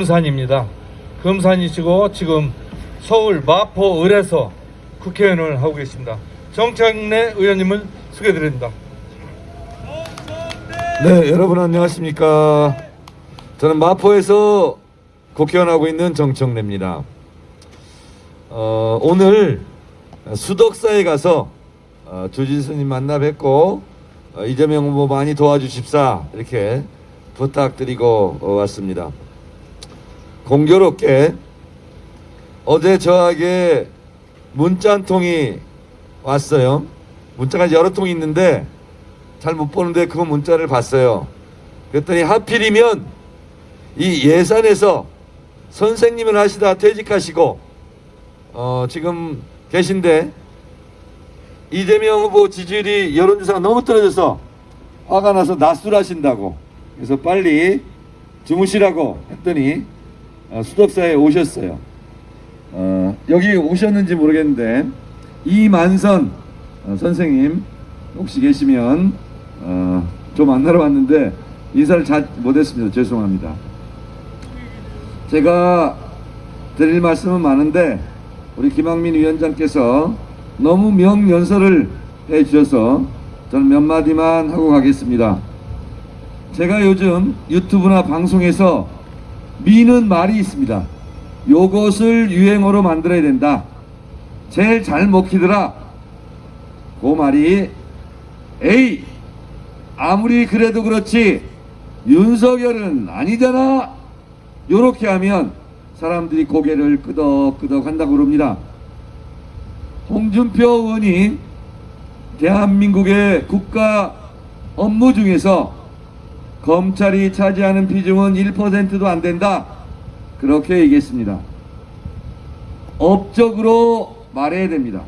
금산입니다. 금산이시고 지금 서울 마포 을에서 국회의원을 하고 계십니다. 정창래 의원님을 소개드립니다. 네, 여러분 안녕하십니까? 저는 마포에서 국회의원하고 있는 정청래입니다. 어, 오늘 수덕사에 가서 어, 주진스님 만나 뵙고 어, 이재명 후보 많이 도와주십사 이렇게 부탁드리고 어, 왔습니다. 공교롭게 어제 저에게 문자 한 통이 왔어요. 문자가 여러 통이 있는데 잘 못 보는데 그 문자를 봤어요. 그랬더니 하필이면 이 예산에서 선생님을 하시다 퇴직하시고 어 지금 계신데 이재명 후보 지지율이 여론조사가 너무 떨어져서 화가 나서 낮술하신다고 그래서 빨리 주무시라고 했더니 어, 수덕사에 오셨어요. 어, 여기 오셨는지 모르겠는데 이만선 어, 선생님 혹시 계시면 어, 좀 만나러 왔는데 인사를 잘 못했습니다. 죄송합니다. 제가 드릴 말씀은 많은데 우리 김학민 위원장께서 너무 명연설을 해 주셔서 저는 몇 마디만 하고 가겠습니다. 제가 요즘 유튜브나 방송에서 미는 말이 있습니다. 요것을 유행어로 만들어야 된다. 제일 잘 먹히더라. 그 말이 에이 아무리 그래도 그렇지 윤석열은 아니잖아. 요렇게 하면 사람들이 고개를 끄덕끄덕 한다고 그럽니다. 홍준표 의원이 대한민국의 국가 업무 중에서 검찰이 차지하는 비중은 1%도 안 된다. 그렇게 얘기했습니다. 업적으로 말해야 됩니다.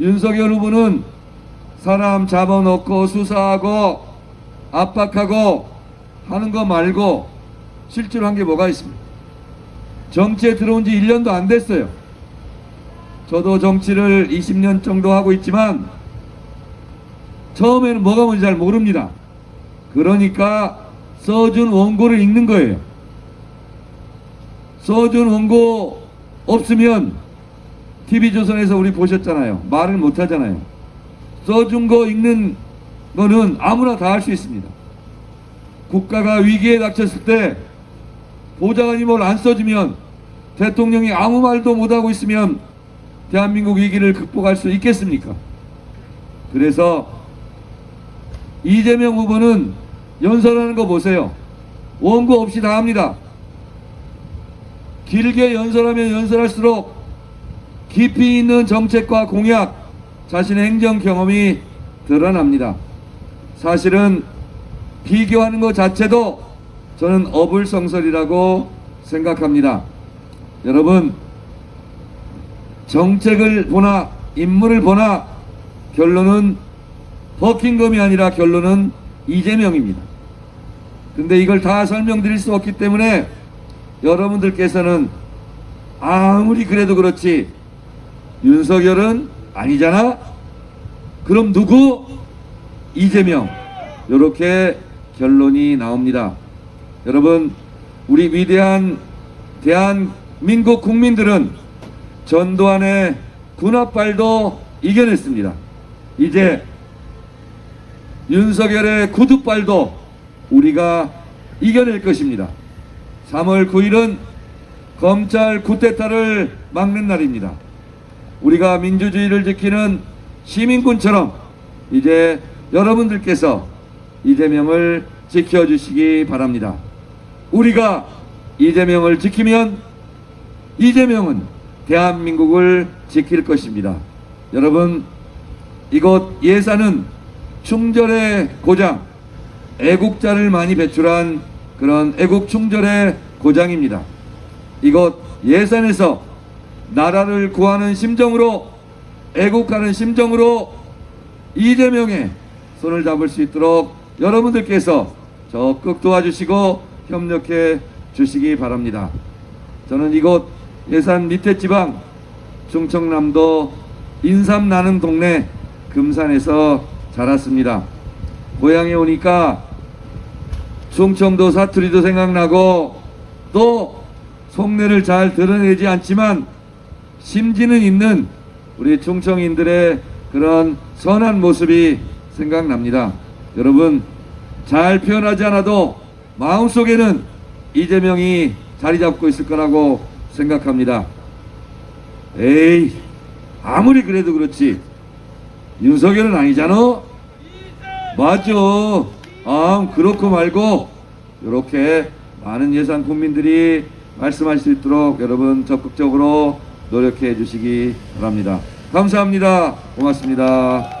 윤석열 후보는 사람 잡아놓고 수사하고 압박하고 하는 거 말고 실제로 한 게 뭐가 있습니까? 정치에 들어온 지 1년도 안 됐어요. 저도 정치를 20년 정도 하고 있지만 처음에는 뭐가 뭔지 잘 모릅니다. 그러니까 써준 원고를 읽는 거예요. 써준 원고 없으면 TV조선에서 우리 보셨잖아요. 말을 못 하잖아요. 써준 거 읽는 거는 아무나 다 할 수 있습니다. 국가가 위기에 닥쳤을 때 보좌관이 뭘 안 써주면 대통령이 아무 말도 못하고 있으면 대한민국 위기를 극복할 수 있겠습니까? 그래서 이재명 후보는 연설하는 거 보세요. 원고 없이 다 합니다. 길게 연설하면 연설할수록 깊이 있는 정책과 공약, 자신의 행정 경험이 드러납니다. 사실은 비교하는 것 자체도 저는 어불성설이라고 생각합니다. 여러분, 정책을 보나 인물을 보나 결론은 버킹검이 아니라 결론은 이재명입니다. 근데 이걸 다 설명드릴 수 없기 때문에 여러분들께서는 아무리 그래도 그렇지 윤석열은 아니잖아? 그럼 누구? 이재명. 이렇게 결론이 나옵니다. 여러분, 우리 위대한 대한민국 국민들은 전두환의 군합발도 이겨냈습니다. 이제 윤석열의 구두발도 우리가 이겨낼 것입니다. 3월 9일은 검찰 쿠데타를 막는 날입니다. 우리가 민주주의를 지키는 시민군처럼 이제 여러분들께서 이재명을 지켜주시기 바랍니다. 우리가 이재명을 지키면 이재명은 대한민국을 지킬 것입니다. 여러분, 이곳 예산은 충절의 고장, 애국자를 많이 배출한 그런 애국 충절의 고장입니다. 이곳 예산에서 나라를 구하는 심정으로 애국하는 심정으로 이재명의 손을 잡을 수 있도록 여러분들께서 적극 도와주시고 협력해 주시기 바랍니다. 저는 이곳 예산 밑에 지방 충청남도 인삼 나는 동네 금산에서 자랐습니다. 고향에 오니까 충청도 사투리도 생각나고 또 속내를 잘 드러내지 않지만 심지는 있는 우리 충청인들의 그런 선한 모습이 생각납니다. 여러분 잘 표현하지 않아도 마음속에는 이재명이 자리 잡고 있을 거라고 생각합니다. 에이 아무리 그래도 그렇지 윤석열은 아니잖아. 맞죠. 아 그렇고 말고 이렇게 많은 예산 국민들이 말씀하실 수 있도록 여러분 적극적으로 노력해 주시기 바랍니다. 감사합니다. 고맙습니다.